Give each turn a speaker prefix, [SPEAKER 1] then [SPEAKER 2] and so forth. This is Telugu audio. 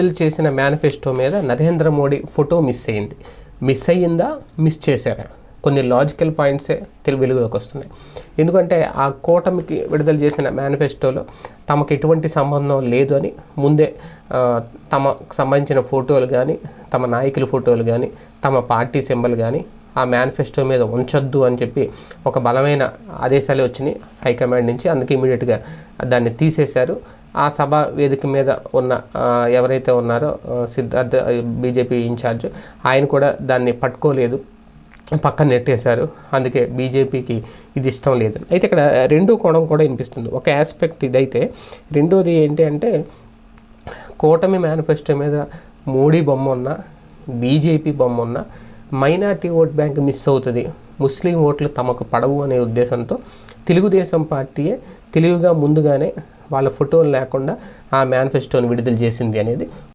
[SPEAKER 1] విడుదల చేసిన మేనిఫెస్టో మీద నరేంద్ర మోడీ ఫోటో మిస్ అయింది. మిస్ అయ్యిందా? మిస్ చేశారా? కొన్ని లాజికల్ పాయింట్సే తెలుగు వెలుగులోకి వస్తున్నాయి. ఎందుకంటే ఆ కూటమికి విడుదల చేసిన మేనిఫెస్టోలో తమకు ఎటువంటి సంబంధం లేదు అని ముందే తమకు సంబంధించిన ఫోటోలు కానీ తమ నాయకుల ఫోటోలు కానీ తమ పార్టీ సింబల్ కానీ ఆ మేనిఫెస్టో మీద ఉంచొద్దు అని చెప్పి ఒక బలమైన ఆదేశాలు వచ్చినాయి హైకమాండ్ నుంచి. అందుకే ఇమీడియట్గా దాన్ని తీసేశారు. ఆ సభ వేదిక మీద ఉన్న ఎవరైతే ఉన్నారో సిద్ధార్థ సిద్ధార్థ్ బీజేపీ ఇన్ఛార్జ్ ఆయన కూడా దాన్ని పట్టుకోలేదు. పక్కన నెట్టేశారు. అందుకే బీజేపీకి ఇది ఇష్టం లేదు. అయితే ఇక్కడ రెండు కోణం కూడా వినిపిస్తుంది. ఒక ఆస్పెక్ట్ ఇదైతే రెండోది ఏంటి అంటే కూటమి మేనిఫెస్టో మీద మోడీ బొమ్మ ఉన్న బీజేపీ బొమ్మ ఉన్న మైనార్టీ ఓట్ బ్యాంక్ మిస్ అవుతుంది. ముస్లిం ఓట్లు తమకు పడవు అనే ఉద్దేశంతో తెలుగుదేశం పార్టీయే తెలివిగా ముందుగానే వాళ్ళ ఫోటోలు లేకుండా ఆ మేనిఫెస్టోని విడుదల చేసింది అనేది